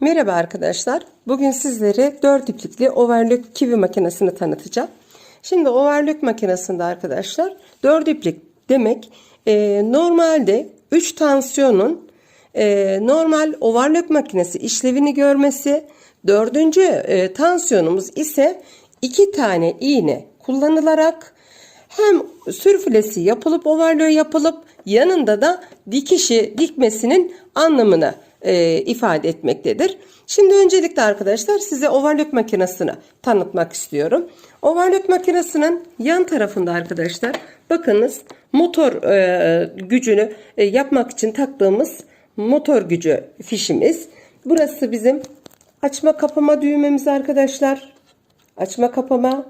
Merhaba arkadaşlar. Bugün sizlere 4 iplikli overlock kivi makinesini tanıtacağım. Şimdi overlock makinesinde arkadaşlar 4 iplik demek e, normalde 3 tansiyonun e, normal overlock makinesi işlevini görmesi. Dördüncü e, tansiyonumuz ise 2 tane iğne kullanılarak hem sürfülesi yapılıp overlock yapılıp yanında da dikişi dikmesinin anlamını e, ifade etmektedir. Şimdi öncelikle arkadaşlar size overlock makinesini tanıtmak istiyorum. Overlock makinesinin yan tarafında arkadaşlar bakınız motor e, gücünü e, yapmak için taktığımız motor gücü fişimiz. Burası bizim açma kapama düğmemiz arkadaşlar. Açma kapama.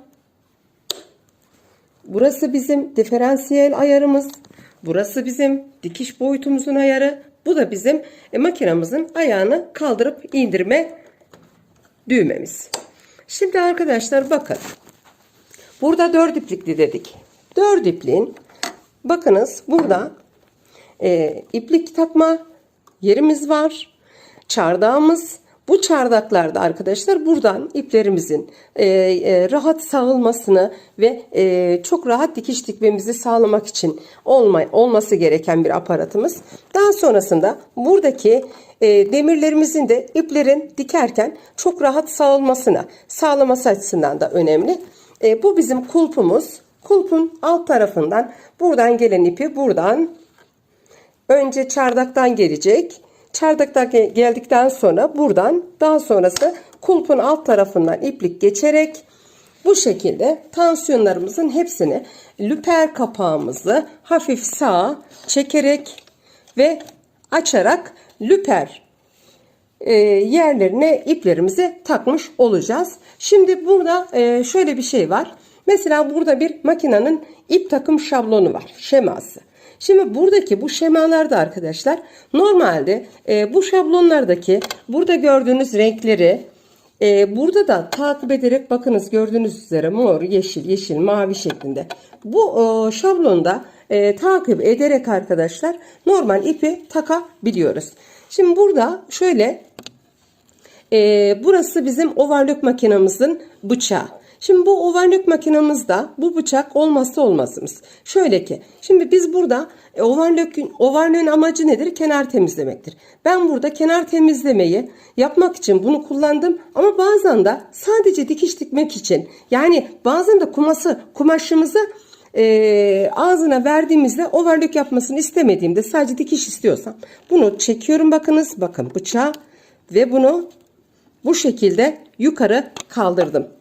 Burası bizim diferansiyel ayarımız. Burası bizim dikiş boyutumuzun ayarı. Bu da bizim e, makinamızın ayağını kaldırıp indirme düğmemiz. Şimdi arkadaşlar bakın. Burada dört iplikli dedik. Dört ipliğin bakınız burada e, iplik takma yerimiz var. Çardağımız. Bu çardaklarda arkadaşlar buradan iplerimizin e, e, rahat sağılmasını ve e, çok rahat dikiş dikmemizi sağlamak için olma, olması gereken bir aparatımız. Daha sonrasında buradaki e, demirlerimizin de iplerin dikerken çok rahat sağılmasına sağlaması açısından da önemli. E, bu bizim kulpumuz. Kulpun alt tarafından buradan gelen ipi buradan önce çardaktan gelecek. Çardaktan geldikten sonra buradan daha sonrası kulpun alt tarafından iplik geçerek bu şekilde tansiyonlarımızın hepsini lüper kapağımızı hafif sağa çekerek ve açarak lüper e, yerlerine iplerimizi takmış olacağız. Şimdi burada e, şöyle bir şey var. Mesela burada bir makinenin ip takım şablonu var. Şeması. Şimdi buradaki bu şemalarda arkadaşlar normalde e, bu şablonlardaki burada gördüğünüz renkleri e, burada da takip ederek bakınız gördüğünüz üzere mor, yeşil, yeşil, mavi şeklinde. Bu e, şablonda e, takip ederek arkadaşlar normal ipi takabiliyoruz. Şimdi burada şöyle e, burası bizim overlock makinamızın bıçağı. Şimdi bu overlock makinamızda bu bıçak olmazsa olmazımız. Şöyle ki şimdi biz burada e, overlock'ün overlock'ün amacı nedir? Kenar temizlemektir. Ben burada kenar temizlemeyi yapmak için bunu kullandım ama bazen de sadece dikiş dikmek için yani bazen de kuması kumaşımızı e, ağzına verdiğimizde overlock yapmasını istemediğimde sadece dikiş istiyorsam bunu çekiyorum bakınız bakın bıçağı ve bunu bu şekilde yukarı kaldırdım.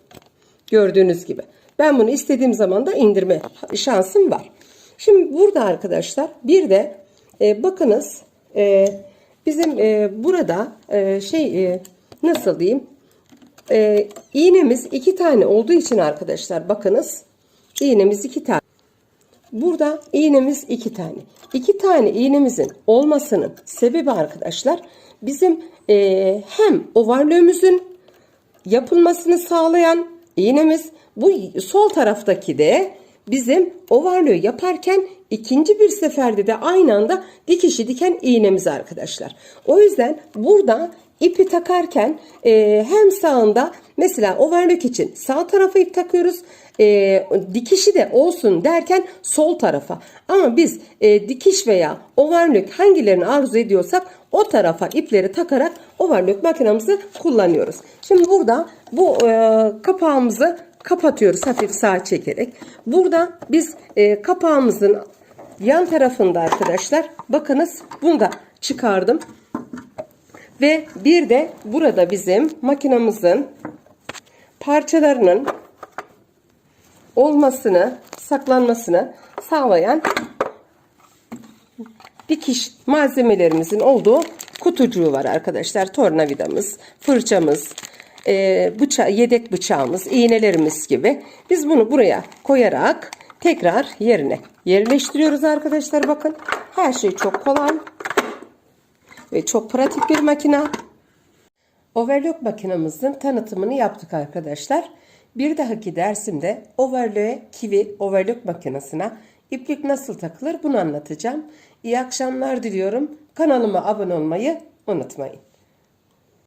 Gördüğünüz gibi. Ben bunu istediğim zaman da indirme şansım var. Şimdi burada arkadaşlar bir de e, bakınız e, bizim e, burada e, şey e, nasıl diyeyim e, iğnemiz iki tane olduğu için arkadaşlar bakınız iğnemiz iki tane. Burada iğnemiz iki tane. İki tane iğnemizin olmasının sebebi arkadaşlar bizim e, hem overlock'ümüzün yapılmasını sağlayan iğnemiz bu sol taraftaki de bizim overlock yaparken ikinci bir seferde de aynı anda dikişi diken iğnemiz arkadaşlar. O yüzden burada ipi takarken e, hem sağında mesela overlock için sağ tarafa ip takıyoruz e, dikişi de olsun derken sol tarafa. Ama biz e, dikiş veya overlock hangilerini arzu ediyorsak o tarafa ipleri takarak overlock makinamızı kullanıyoruz. Şimdi burada bu e, kapağımızı kapatıyoruz hafif sağ çekerek. Burada biz e, kapağımızın yan tarafında arkadaşlar bakınız bunu da çıkardım. Ve bir de burada bizim makinamızın parçalarının olmasını, saklanmasını sağlayan dikiş malzemelerimizin olduğu kutucuğu var arkadaşlar. Tornavidamız, fırçamız, e, bıça yedek bıçağımız, iğnelerimiz gibi. Biz bunu buraya koyarak tekrar yerine yerleştiriyoruz arkadaşlar. Bakın her şey çok kolay ve çok pratik bir makine. Overlock makinamızın tanıtımını yaptık arkadaşlar. Bir dahaki dersimde overlock'e kivi overlock makinesine iplik nasıl takılır bunu anlatacağım. İyi akşamlar diliyorum. Kanalıma abone olmayı unutmayın.